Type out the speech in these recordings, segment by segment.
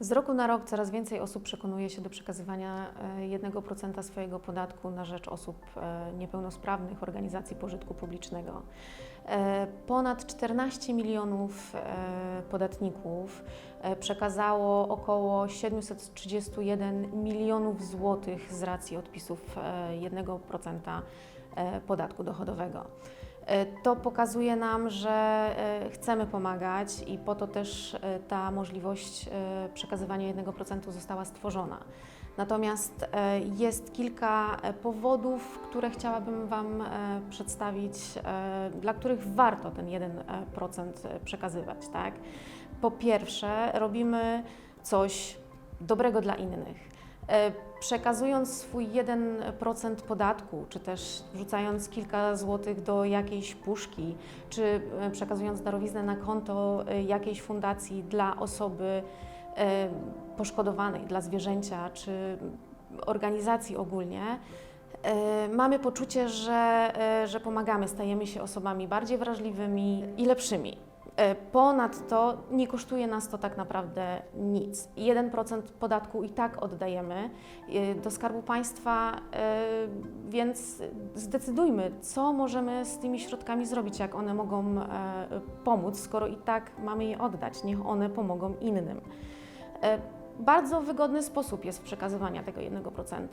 Z roku na rok coraz więcej osób przekonuje się do przekazywania e, 1% swojego podatku na rzecz osób e, niepełnosprawnych, organizacji pożytku publicznego. E, Ponad 14 milionów e, podatników e, przekazało około 731 milionów złotych z racji odpisów e, 1% e, podatku dochodowego. E, To pokazuje nam, że e, chcemy pomagać i po to też e, ta możliwość przekazywania 1% została stworzona. Natomiast jest kilka powodów, które chciałabym Wam przedstawić, dla których warto ten 1% przekazywać. Tak? Po pierwsze, robimy coś dobrego dla innych. E, Przekazując swój 1% podatku, czy też wrzucając kilka złotych do jakiejś puszki, czy e, przekazując darowiznę na konto e, jakiejś fundacji dla osoby poszkodowanej, dla zwierzęcia, czy organizacji ogólnie, mamy poczucie, że, że pomagamy, stajemy się osobami bardziej wrażliwymi i lepszymi. E, Ponadto nie kosztuje nas to tak naprawdę nic. 1% podatku i tak oddajemy e, do Skarbu Państwa, e, więc zdecydujmy, co możemy z tymi środkami zrobić, jak one mogą pomóc, skoro i tak mamy je oddać. Niech one pomogą innym. Bardzo wygodny sposób jest przekazywania tego 1%.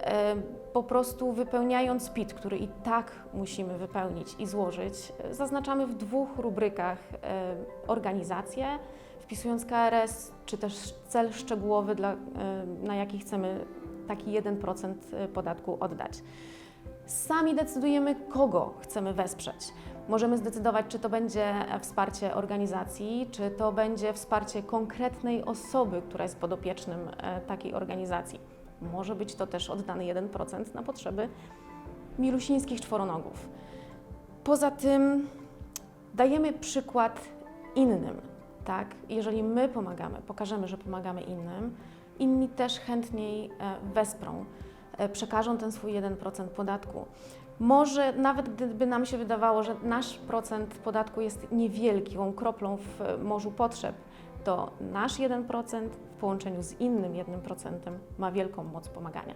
E, Po prostu wypełniając PIT, który i tak musimy wypełnić i złożyć, zaznaczamy w dwóch rubrykach e, organizację, wpisując KRS, czy też cel szczegółowy, dla, e, na jaki chcemy taki 1% podatku oddać. Sami decydujemy, kogo chcemy wesprzeć. Możemy zdecydować, czy to będzie wsparcie organizacji, czy to będzie wsparcie konkretnej osoby, która jest podopiecznym e, takiej organizacji. Może być to też oddany 1% na potrzeby milusińskich czworonogów. Poza tym dajemy przykład innym, tak? Jeżeli my pomagamy, pokażemy, że pomagamy innym, inni też chętniej e, wesprą, przekażą ten swój 1% podatku. Może nawet gdyby nam się wydawało, że nasz procent podatku jest niewielką kroplą w e, morzu potrzeb, to nasz 1% w połączeniu z innym 1% ma wielką moc pomagania.